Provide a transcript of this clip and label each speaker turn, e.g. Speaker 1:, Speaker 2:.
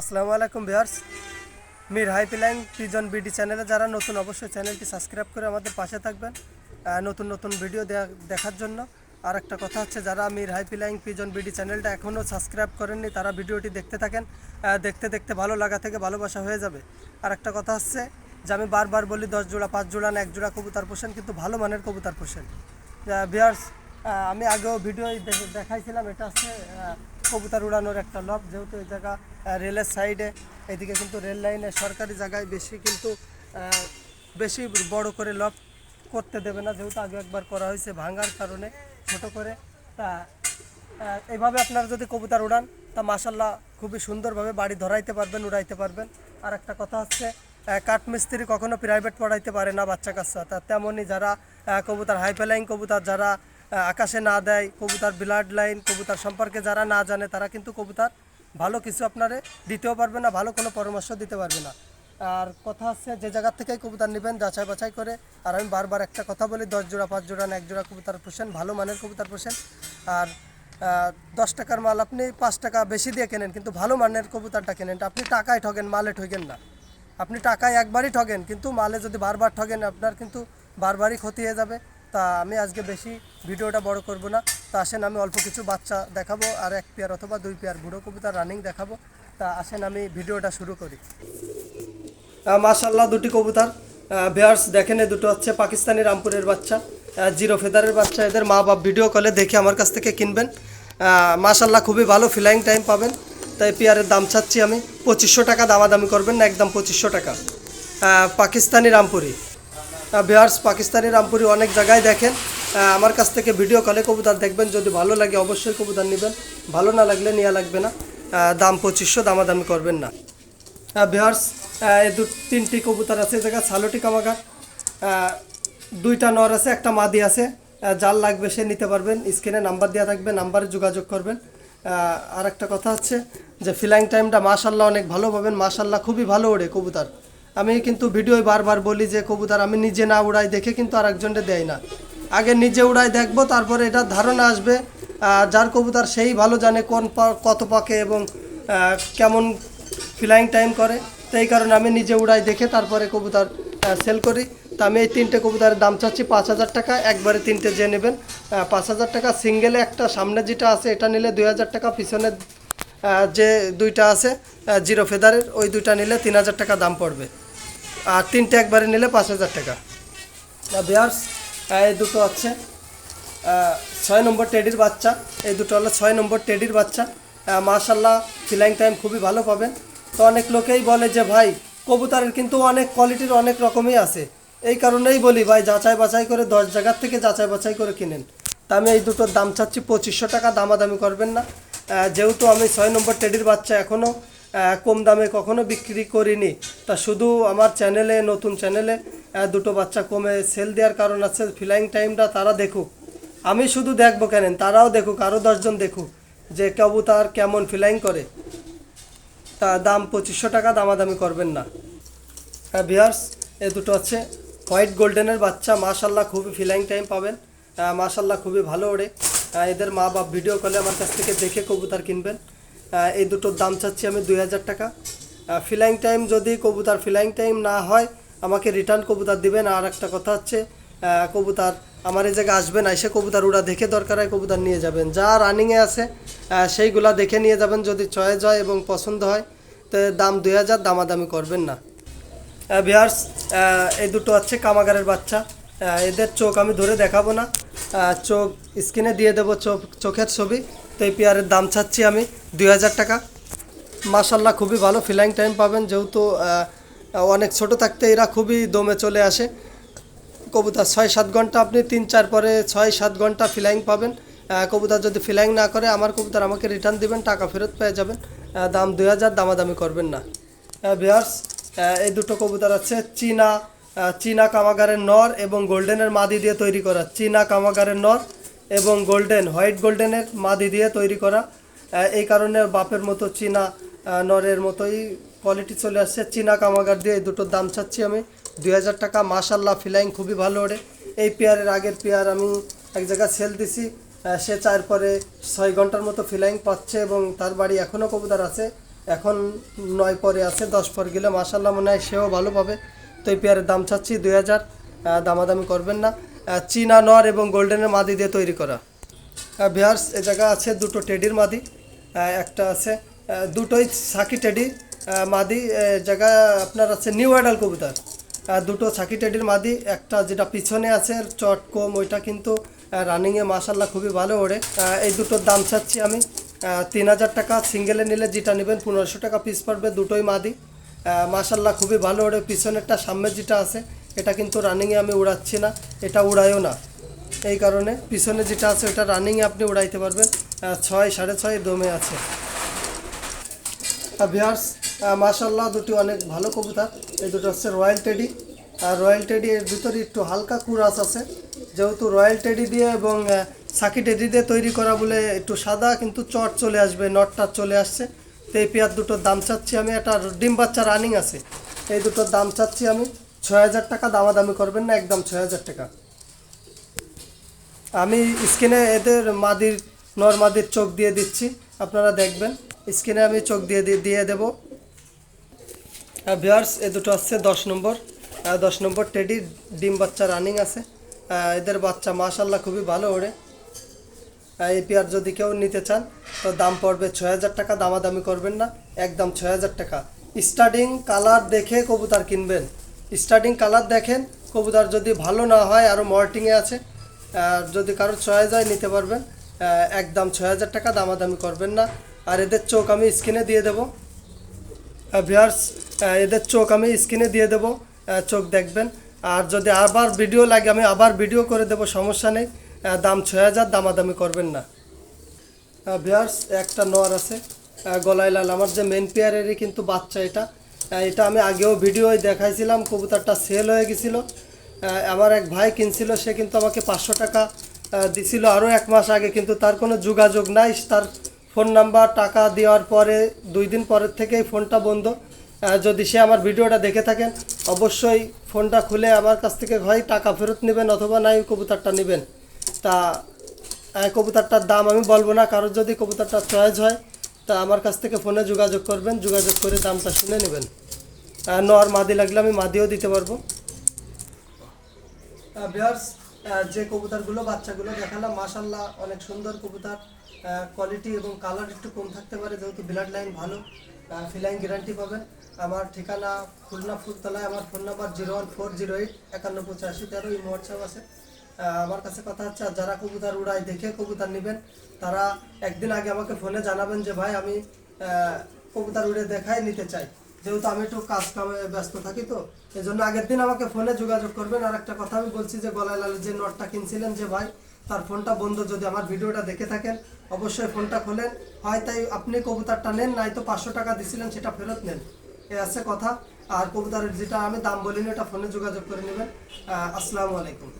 Speaker 1: আসসালামু আলাইকুম ভিউয়ার্স। মির হাইপিলাইন পিজন বিডি চ্যানেলে যারা নতুন, অবশ্যই চ্যানেলটি সাবস্ক্রাইব করে আমাদের পাশে থাকবেন নতুন নতুন ভিডিও দেখার জন্য। আর একটা কথা হচ্ছে, যারা মির হাইপিলাইন পিজন বিডি চ্যানেলটা এখনও সাবস্ক্রাইব করেননি, তারা ভিডিওটি দেখতে থাকেন দেখতে দেখতে ভালো লাগা থেকে ভালোবাসা হয়ে যাবে। আর একটা কথা হচ্ছে যে আমি বারবার বলি, দশ জোড়া, পাঁচ জোড়া না, এক জোড়া কবুতর পোষেন, কিন্তু ভালো মানের কবুতর পোষেন। ভিউয়ার্স আমি আগেও ভিডিও দেখাইছিলাম, এটা হচ্ছে কবুতর উড়ানোর একটা লব। যেহেতু এই জায়গা রেলের সাইডে এদিকে কিন্তু রেল লাইনে সরকারি জায়গায় বেশি কিন্তু বেশি বড় করে লব করতে দেবে না। যেহেতু আগে একবার করা হয়েছে ভাঙার কারণে ছোট করে। তা এইভাবে আপনারা যদি কবুতর উড়ান, তা মাসাল্লাহ খুবই সুন্দরভাবে বাড়ি ধরাইতে পারবেন, উড়াইতে পারবেন। আর একটা কথা হচ্ছে কাঠমিস্ত্রি কখনো প্রাইভেট পড়াইতে পারে না বাচ্চা কাচ্চা। তা তেমনই যারা কবুতর হাইফেলাইন কবুতর, যারা আকাশে না দেয়, কবুতর ব্লাড লাইন কবুতর সম্পর্কে যারা না জানে, তারা কিন্তু কবুতর ভালো কিছু আপনারে দিতেও পারবে না, ভালো কোনো পরামর্শ দিতে পারবে না। আর কথা হচ্ছে, যে জায়গার থেকেই কবুতর নেবেন, যাচাই বাছাই করে। আর আমি বারবার একটা কথা বলি, দশ জোড়া, পাঁচ জোড়া এক জোড়া কবুতর পোষেন, ভালো মানের কবুতর পোষেন। আর দশ টাকার মাল আপনি পাঁচ টাকা বেশি দিয়ে কেনেন, কিন্তু ভালো মানের কবুতরটা কেনেন। আপনি টাকায় ঠগেন, মালে ঠগেন না। আপনি টাকায় একবারই ঠগেন, কিন্তু মালে যদি বারবার ঠগেন, আপনার কিন্তু বারবারই ক্ষতি হয়ে যাবে। তা আমি আজকে বেশি ভিডিওটা বড় করব না। তা আসেন আমি অল্প কিছু বাচ্চা দেখাবো আর এক পেয়ার অথবা দুই পেয়ার বুড়ো কবুতর রানিং দেখাবো। তা আসেন আমি ভিডিওটা শুরু করি। মাশাল্লাহ দুটি কবুতর। বেয়ার্স দেখেন এই দুটো হচ্ছে পাকিস্তানি রামপুরের বাচ্চা। জিরো ফেদারের বাচ্চা, এদের মা বাপ ভিডিও কলে দেখে আমার কাছ থেকে কিনবেন। মাশাল্লাহ খুবই ভালো ফ্লাইং টাইম পাবেন। তাই পেয়ারের দাম চাচ্ছি আমি। পঁচিশশো টাকা দামাদামি করবেন না, একদম পঁচিশশো টাকা। পাকিস্তানি রামপুরি। বিহার্স পাকিস্তানি রামপুরি অনেক জায়গায় দেখেন। আমার কাছ থেকে ভিডিও কলে কবুতর দেখবেন। যদি ভালো লাগে অবশ্যই কবুতর নেবেন। ভালো না লাগলে নেওয়া লাগবে না। দাম পঁচিশশো, দামাদামি করবেন না। বিহার্স এই দু তিনটি কবুতর আছে এই জায়গায় ছালোটি কামাগার। দুইটা নর আছে, একটা মাদি আছে। যার লাগবে সে নিতে পারবেন। স্ক্রিনে নাম্বার দেওয়া থাকবে, নাম্বারে যোগাযোগ করবেন। আর একটা কথা হচ্ছে যে ফিলাইং টাইমটা মাশাল্লাহ অনেক ভালো পাবেন। মাশাল্লাহ খুবই ভালো ওড়ে কবুতর। আমি কিন্তু ভিডিওয় বারবার বলি যে, কবুতর, আমি নিজে না উড়াই, দেখে কিন্তু আর একজনকে দেয় না। আগে নিজে উড়াই দেখব, তারপরে এটা ধারণা আসবে যার কবুতর সেই ভালো জানে কোন কত পাকে এবং কেমন ফ্লাইং টাইম করে। তো এই কারণে আমি নিজে উড়াই দেখে তারপরে কবুতর সেল করি। তো আমি এই তিনটে কবুতরের দাম চাচ্ছি পাঁচ হাজার টাকা, একবারে তিনটে যে নেবেন। পাঁচ হাজার টাকা সিঙ্গেলে একটা, সামনে যেটা আছে, এটা নিলে দুই হাজার টাকা, পিছনে যে দুইটা আছে জিরো ফেদারের ওই দুইটা নিলে তিন হাজার টাকা দাম পড়বে। আর তিনটে একবারে নিলে পাঁচ হাজার টাকা। বিয়ার্স, এই দুটো আছে ছয় নম্বর টেডির বাচ্চা। এই দুটো হলো ছয় নম্বর টেডির বাচ্চা। মাশাল্লাহ ফিলাইং টাইম খুবই ভালো পাবেন। তো অনেক লোকেই বলে যে, ভাই, কবুতরের কিন্তু অনেক কোয়ালিটির অনেক রকমই আছে। এই কারণেই বলি, ভাই, যাচাই বাছাই করে দশ জায়গার থেকে যাচাই বাছাই করে কিনেন। তা আমি এই দুটোর দাম চাচ্ছি পঁচিশশো টাকা, দামাদামি করবেন না। যেহেতু আমি ছয় নম্বর টেডির বাচ্চা এখনও কম দামে কখনো বিক্রি করিনি। তা শুধু আমার চ্যানেলে নতুন চ্যানেলে দুটো বাচ্চা কমে সেল দেওয়ার কারণ আছে ফিলাইং টাইমটা তারা দেখুক। আমি শুধু দেখব কেন? তারাও দেখুক আরও দশজন দেখুক যে কবুতর কেমন ফিলাইং করে। তা দাম পঁচিশশো টাকা, দামাদামি করবেন না। হ্যাঁ বিয়ার্স এ দুটো হচ্ছে হোয়াইট গোল্ডেনের বাচ্চা মাশাল্লাহ খুবই ফিলাইং টাইম পাবেন। মাশাল্লাহ খুবই ভালো ওড়ে। এদের মা বাপ ভিডিও কলে আমার কাছ থেকে দেখে কবুতর কিনবেন। এই দুটোর দাম চাচ্ছি আমি দুই হাজার টাকা। ফিলাইং টাইম যদি কবুতর ফিলাইং টাইম না হয়, আমাকে রিটার্ন কবুতর দিবেন। আর একটা কথা হচ্ছে কবুতার আমার এই জায়গায় আসবেন এসে কবুতর উড়া দেখে দরকার হয় কবুতর নিয়ে যাবেন। যা রানিংয়ে আছে সেইগুলা দেখে নিয়ে যাবেন। যদি চয়েস হয় এবং পছন্দ হয়, তো দাম দুই হাজার, দামাদামি করবেন না। বিহার্স এই দুটো হচ্ছে কামাগারের বাচ্চা। এদের চোখ আমি ধরে দেখাবো না। চোখ স্ক্রিনে দিয়ে দেবো চোখ, চোখের ছবি। তো এই পেয়ারের দাম চাচ্ছি আমি দুই হাজার টাকা। মাশাল্লাহ খুবই ভালো ফিলাইং টাইম পাবেন যেহেতু অনেক ছোট থাকতে এরা খুবই দমে চলে আসে। কবুতর ছয় সাত ঘণ্টা আপনি তিন চার পরে ছয় সাত ঘণ্টা ফিলাইং পাবেন। আহ, কবুতর যদি ফিলাইং না করে আমার কবুতর আমাকে রিটার্ন দিবেন টাকা ফেরত পেয়ে যাবেন। দাম দুই হাজার দামাদামি করবেন না। বিয়ার্স এই দুটো কবুতর আছে চীনা চীনা কামাগারের নর এবং গোল্ডেনের মাদি দিয়ে তৈরি করা। চীনা কামাগারের নর এবং গোল্ডেন, হোয়াইট গোল্ডেনের মাদি দিয়ে তৈরি করা। এই কারণে বাপের মতো চীনা নরের মতোই কোয়ালিটি চলে আসছে। চীনা কামাগার দিয়ে এই দুটোর দাম চাচ্ছি আমি। দুই হাজার টাকা মাশাল্লাহ ফিলাইং খুবই ভালো ওড়ে। এই পেয়ারের আগের পেয়ার আমি এক জায়গায় সেল দিছি। সে চার পরে ছয় ঘণ্টার মতো ফিলাইং পাচ্ছে এবং তার বাড়ি এখনও কবুতর আছে। এখন নয় পরে আছে, দশ পর গেলে মাসাল্লাহ মনে হয় সেও ভালো পাবে। তো এই পেয়ারের দাম চাচ্ছি দুই হাজার। দামাদামি করবেন না। চীনা নর এবং গোল্ডেনের মাদি দিয়ে তৈরি করা। বিহার্স এ জায়গা আছে দুটো টেডির মাদি একটা আছে দুটোই সাকি টেডি মাদি জায়গা আপনার আছে নিউ অ্যাডাল কবুতর। দুটো সাকি টেডির মাদি, একটা যেটা পিছনে আছে, চট, কম, ওইটা কিন্তু রানিংয়ে মাসাল্লাহ খুবই ভালো ওড়ে। এই দুটোর দাম চাচ্ছি আমি তিন হাজার টাকা সিঙ্গেলে নিলে যেটা নেবেন পনেরোশো টাকা পিস পড়বে দুটোই মাদি। মাসাল্লাহ খুবই ভালো ওড়ে, পিছনেরটা সামনের যেটা আছে এটা কিন্তু রানিংয়ে আমি উড়াচ্ছি না, এটা উড়াইও না। এই কারণে পিছনে যেটা আছে ওটা রানিংয়ে আপনি উড়াইতে পারবেন ছয়, সাড়ে ছয় দমে আছে। ভিয়ার্স মাশাল্লাহ দুটি অনেক ভালো কবুতর। এই দুটো হচ্ছে রয়্যাল টেডি আর রয়্যাল টেডি এর ভিতরে একটু হালকা কুরাস আছে। যেহেতু রয়্যাল টেডি দিয়ে এবং সাকি টেডি দিয়ে তৈরি করা বলে একটু সাদা, কিন্তু চট চলে আসবে, নটটা চলে আসছে। তো এই পেয়ার দুটোর দাম চাচ্ছি আমি একটা ডিম বাচ্চা রানিং আছে। এই দুটোর দাম চাচ্ছি আমি। ছয় হাজার টাকা দামাদামি করবেন না, একদম ছয় হাজার টাকা। আমি স্ক্রিনে এদের মাদির, নর মাদির চোখ দিয়ে দিচ্ছি, আপনারা দেখবেন। স্ক্রিনে আমি চোখ দিয়ে দিয়ে দেব। ভিয়ার্স এ দুটো আসছে, দশ নম্বর। দশ নম্বর টেডি, ডিম বাচ্চা রানিং আছে। এদের বাচ্চা মাশাল্লাহ খুবই ভালো ওড়ে। এই পেয়ার যদি কেউ নিতে চান, তো দাম পড়বে ছয় হাজার টাকা, দামাদামি করবেন না, একদম ছয় হাজার টাকা। স্টার্টিং কালার দেখে কবুতর কিনবেন। স্টার্টিং কালার দেখেন। কবুতর যদি ভালো না হয় আরও মর্টিংয়ে আছে যদি কারও চয়েস হয় নিতে পারবেন একদম ছয় হাজার টাকা দামাদামি করবেন না। আর এদের চোখ আমি স্ক্রিনে দিয়ে দেবো। ভিয়ার্স এদের চোখ আমি স্ক্রিনে দিয়ে দেবো চোখ দেখবেন। আর যদি আবার ভিডিও লাগে, আমি আবার ভিডিও করে দেবো, সমস্যা নেই। দাম ছয় হাজার, দামাদামি করবেন না। ভিয়ার্স একটা নর আছে। গলায় লাল। আমার যে মেন পেয়ারেরই কিন্তু বাচ্চা এটা। এটা আমি আগেও ভিডিওয় দেখাইছিলাম, কবুতরটা সেল হয়ে গেছিল। আমার এক ভাই কিনছিল, সে কিন্তু আমাকে পাঁচশো টাকা দিছিল আরও এক মাস আগে, কিন্তু তার কোনো যোগাযোগ নাই। তার ফোন নাম্বার টাকা দেওয়ার পরে, দুই দিন পরের থেকেই ফোনটা বন্ধ। যদি সে আমার ভিডিওটা দেখে থাকেন, অবশ্যই ফোনটা খুলে আমার কাছ থেকে হয় টাকা ফেরত নেবেন অথবা নাই, কবুতরটা নেবেন। তা কবুতরটার দাম আমি বলব না, কারোর যদি কবুতরটা চয়েস হয় তা আমার কাছ থেকে ফোনে যোগাযোগ করবেন, যোগাযোগ করে দামটা শুনে নেবেন। নর মাদি লাগলে আমি মাদিও দিতে পারব। যে কবুতরগুলো বাচ্চাগুলো দেখালাম মাশাল্লাহ অনেক সুন্দর কবুতর। কোয়ালিটি এবং কালার একটু কম থাকতে পারে, যেহেতু ব্লাড লাইন ভালো। ফিলাইন গ্যারান্টি পাবেন। আমার ঠিকানা খুলনা ফুলতলায়, আমার phone number zero one four zero eight একান্ন পঁচাশি তেরো এই হোয়াটসঅ্যাপ আছে। আমার কাছে কথা হচ্ছে যারা কবুতর উড়ায় দেখে কবুতর নেবেন, তারা একদিন আগে আমাকে ফোনে জানাবেন যে, ভাই, আমি কবুতর উড়ে দেখাই নিতে চাই। যেহেতু আমি একটু কাজ কামে ব্যস্ত থাকি তো এই জন্য আগের দিন আমাকে ফোনে যোগাযোগ করবেন। আর একটা কথা আমি বলছি যে, গলায় লালের যে নটটা কিনছিলেন যে, ভাই, তার ফোনটা বন্ধ, যদি আমার ভিডিওটা দেখে থাকেন, অবশ্যই ফোনটা খোলেন। হয় তাই আপনি কবুতরটা নেন, নাই তো পাঁচশো টাকা দিছিলেন, সেটা ফেরত নেন। এ আছে কথা। আর কবুতরের যেটা আমি দাম বলিনি এটা ফোনে যোগাযোগ করে নেবেন। আসসালামু আলাইকুম।